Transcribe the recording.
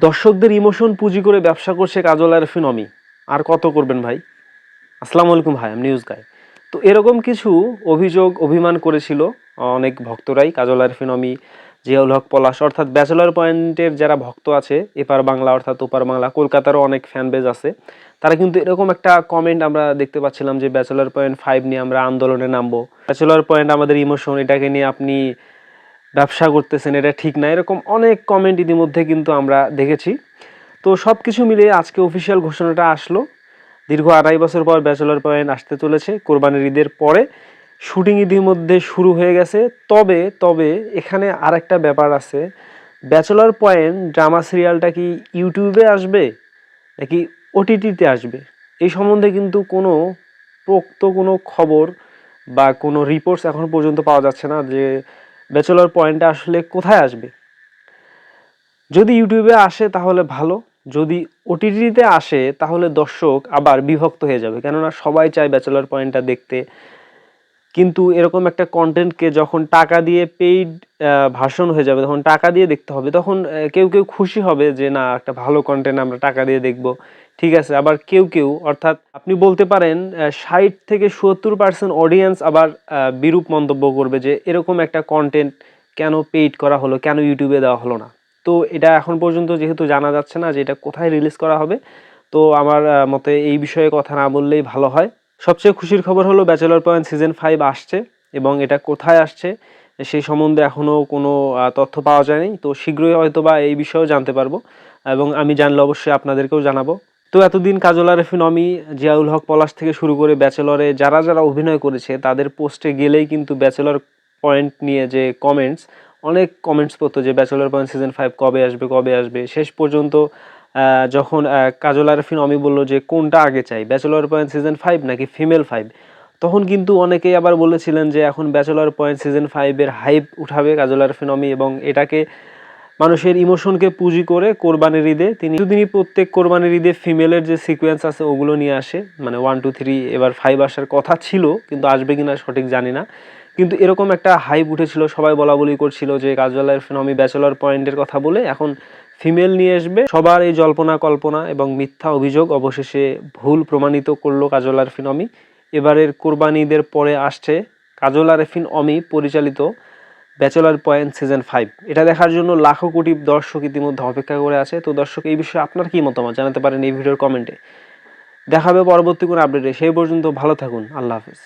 দর্শকদের ইমোশন পুঁজি করে ব্যবসা করছে কাজল আরফিন অমি। আর কত করবেন ভাই? আসসালামু আলাইকুম ভাই আমি নিউজ গাই তো এরকম কিছু অভিযোগ, অভিমান করেছিল অনেক ভক্তরাই, কাজল আরফিন অমি, জিয়াউল হক, পলাশ। অর্থাৎ ব্যাচেলর পয়েন্টের যারা ভক্ত আছে, এপার বাংলা অর্থাৎ ওপার বাংলা, কলকাতারও অনেক ফ্যান বেজ আছে। তারা কিন্তু এরকম একটা কমেন্ট আমরা দেখতে পাচ্ছিলাম যে ব্যাচেলর পয়েন্ট ফাইভ নিয়ে আমরা আন্দোলনে নামবো। ব্যাচেলর পয়েন্ট আমাদের ইমোশন এটাকে নিয়ে আপনি ব্যবসা করতেছেন, এটা ঠিক না। এরকম অনেক কমেন্ট ইতিমধ্যে কিন্তু আমরা দেখেছি। তো সব কিছু মিলিয়ে আজকে অফিসিয়াল ঘোষণাটা আসলো। দীর্ঘ আড়াই বছর পর ব্যাচেলর পয়েন্ট আসতে চলেছে, কোরবানির ঈদের পরে। শুটিং ইতিমধ্যে শুরু হয়ে গেছে। তবে তবে এখানে আর একটা ব্যাপার আছে। ব্যাচেলর পয়েন্ট ড্রামা সিরিয়ালটা কি ইউটিউবে আসবে, নাকি ওটিটিতে আসবে? এই সম্বন্ধে কিন্তু কোনো পোক্ত কোনো খবর বা কোনো রিপোর্টস এখন পর্যন্ত পাওয়া যাচ্ছে না যে ব্যাচেলর পয়েন্টটা আসলে কোথায় আসবে? যদি ইউটিউবে আসে তাহলে ভালো, যদি ওটিটিতে আসে তাহলে দর্শক আবার বিভক্ত হয়ে যাবে। কেননা সবাই চায় ব্যাচেলর পয়েন্টটা দেখতে। কিন্তু এরকম একটা কন্টেন্টকে যখন টাকা দিয়ে পেইড ভার্সন হয়ে যাবে, তখন টাকা দিয়ে দেখতে হবে, তখন কেউ কেউ খুশি হবে যে, না, একটা ভালো কন্টেন্ট আমরা টাকা দিয়ে দেখব। ঠিক আছে, আবার কেউ কেউ, অর্থাৎ আপনি বলতে পারেন ষাট থেকে সত্তর পার্সেন্ট অডিয়েন্স আবার বিরূপ মন্তব্য করবে যে, এরকম একটা কন্টেন্ট কেন পেইড করা হলো, কেন ইউটিউবে দেওয়া হলো না? তো এটা এখন পর্যন্ত যেহেতু জানা যাচ্ছে না যে, এটা কোথায় রিলিজ করা হবে, তো আমার মতে এই বিষয়ে কথা না বললেই ভালো হয়। সবচেয়ে খুশির খবর হলো ব্যাচেলর পয়েন্ট সিজন ফাইভ আসছে এবং এটা কোথায় আসছে সেই সম্বন্ধে এখনও কোনো তথ্য পাওয়া যায়নি। তো শীঘ্রই হয়তো বা এই বিষয়েও জানতে পারব এবং আমি জানলে অবশ্যই আপনাদেরকেও জানাব। তো এতদিন কাজল আরেফিন অমি জিয়াউল হক পলাশ থেকে শুরু করে ব্যাচেলরে যারা যারা অভিনয় করেছে, তাদের পোস্টে গেলেই কিন্তু ব্যাচেলর পয়েন্ট নিয়ে যে কমেন্টস অনেক কমেন্টস পড়তো যে ব্যাচেলর পয়েন্ট সিজন ফাইভ কবে আসবে কবে আসবে। শেষ পর্যন্ত যখন কাজল আরফিন অমি বলল যে, কোনটা আগে চাই ব্যাচেলর পয়েন্ট সিজন ফাইভ নাকি ফিমেল ফাইভ তখন কিন্তু অনেকেই আবার বলেছিলেন যে, এখন ব্যাচেলর পয়েন্ট সিজন ফাইভের হাইপ উঠাবে কাজল আরফিন অমি এবং এটাকে মানুষের ইমোশনকে পুঁজি করে কোরবানির ঈদে তিনি তিনি প্রত্যেক কোরবানির ঈদে ফিমেলের যে সিকোয়েন্স আছে, ওগুলো নিয়ে আসে। মানে ওয়ান টু থ্রি এবার ফাইভ আসার কথা ছিল, কিন্তু আসবে কিনা সঠিক জানি না। কিন্তু এরকম একটা হাইপ উঠেছিল, সবাই বলা বলি করছিল যে, কাজল আরফিন অমি ব্যাচেলর পয়েন্টের কথা বলে এখন ফিমেল নিয়ে আসবে। সবার এই জল্পনা, কল্পনা এবং মিথ্যা অভিযোগ অবশেষে ভুল প্রমাণিত করল কাজল আরফিন অমি। এবারের কোরবানি ঈদের পরে আসছে কাজল আরফিন অমি পরিচালিত ব্যাচেলার পয়েন্ট সিজন ফাইভ। এটা দেখার জন্য লাখো কোটি দর্শক ইতিমধ্যে অপেক্ষা করে আছে। তো দর্শক, এই বিষয়ে আপনার কি মতামত? জানাতে পারেন এই ভিডিওর কমেন্টে। দেখাবে পরবর্তী কোনো আপডেটে। সেই পর্যন্ত ভালো থাকুন। আল্লাহ হাফিজ।